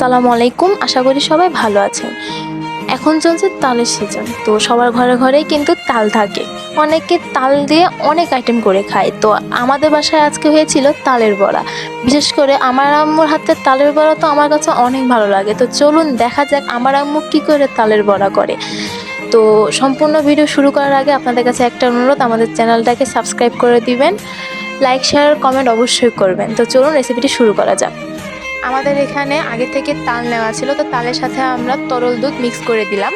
আসসালামু আলাইকুম, আশা করি সবাই ভালো আছেন। এখন চলছে তালের সিজন তো সবার ঘরে ঘরেই কিন্তু তাল থাকে। অনেকে তাল দিয়ে অনেক আইটেম করে খায়, তো আমাদের বাসায় আজকে হয়েছিল তালের বড়া। বিশেষ করে আমার আম্মুর হাতের তালের বড়া তো আমার কাছে অনেক ভালো লাগে, তো চলুন দেখা যাক আমার আম্মু কী করে তালের বড়া করে। তো সম্পূর্ণ ভিডিও শুরু করার আগে আপনাদের কাছে একটা অনুরোধ, আমাদের চ্যানেলটাকে সাবস্ক্রাইব করে দিবেন, লাইক শেয়ার কমেন্ট অবশ্যই করবেন। তো চলুন রেসিপিটি শুরু করা যাক। আমাদের এখানে আগে থেকে তাল নেওয়া ছিল, তো তালের সাথে আমরা তরল দুধ মিক্স করে দিলাম।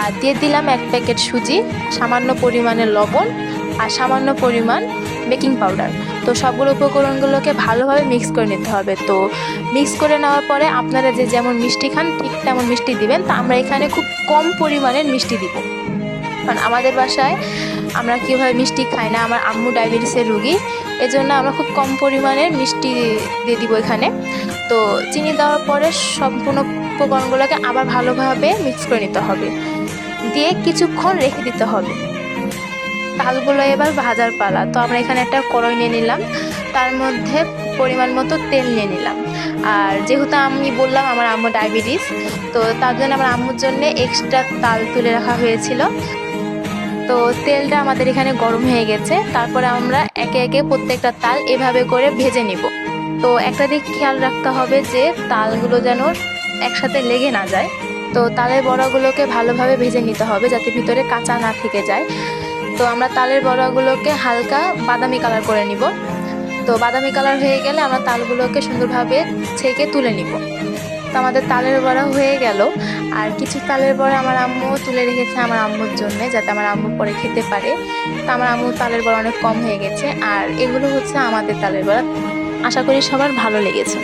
আর দিয়ে দিলাম এক প্যাকেট সুজি, সামান্য পরিমাণে লবণ আর সামান্য পরিমাণ বেকিং পাউডার। তো সবগুলো উপকরণগুলোকে ভালোভাবে মিক্স করে নিতে হবে। তো মিক্স করে নেওয়ার পরে আপনারা যে যেমন মিষ্টি খান, ঠিক তেমন মিষ্টি দিবেন। তো আমরা এখানে খুব কম পরিমাণের মিষ্টি দিব। কারণ আমাদের বাসায় আমরা কীভাবে মিষ্টি খাই না, আমার আম্মু ডায়াবেটিসের রুগী। এজন্য আমরা খুব কম পরিমাণের মিষ্টি দিয়ে দিব এখানে। তো চিনি দেওয়ার পরে সম্পূর্ণ উপকরণগুলোকে আবার ভালোভাবে মিক্স করে নিতে হবে। দিয়ে কিছুক্ষণ রেখে দিতে হবে। তালগুলো এবার ভাজার পালা। তো আমরা এখানে একটা কড়াই নিয়ে নিলাম। তার মধ্যে পরিমাণ মতো তেল নিয়ে নিলাম। আর যেহেতু আমি বললাম আমার আম্মু ডায়াবেটিস, তো তার জন্য আমার আম্মুর জন্য এক্সট্রা তাল তুলে রাখা হয়েছিল। তো তেলটা আমাদের এখানে গরম হয়ে গেছে। তারপরে আমরা একে একে প্রত্যেকটা তাল এভাবে করে ভেজে নিব। তো একটা দিক খেয়াল রাখতে হবে যে তালগুলো যেন একসাথে লেগে না যায়। তো তালের বড়াগুলোকে ভালোভাবে ভেজে নিতে হবে যাতে ভিতরে কাঁচা না থেকে যায়। তো আমরা তালের বড়াগুলোকে হালকা বাদামি কালার করে নিব। তো বাদামি কালার হয়ে গেলে আমরা তালগুলোকে সুন্দরভাবে ছেঁকে তুলে নিব। তো আমাদের তালের বড়া হয়ে গেল। আর কিছু তালের বড়া আমার আম্মু তুলে রেখেছে আমার আম্মুর জন্য, যাতে আমার আম্মু পরে খেতে পারে। তো আমার আম্মুর তালের বড়া অনেক কম হয়ে গেছে। আর এগুলো হচ্ছে আমাদের তালের বড়া। আশা করি সবার ভালো লেগেছে।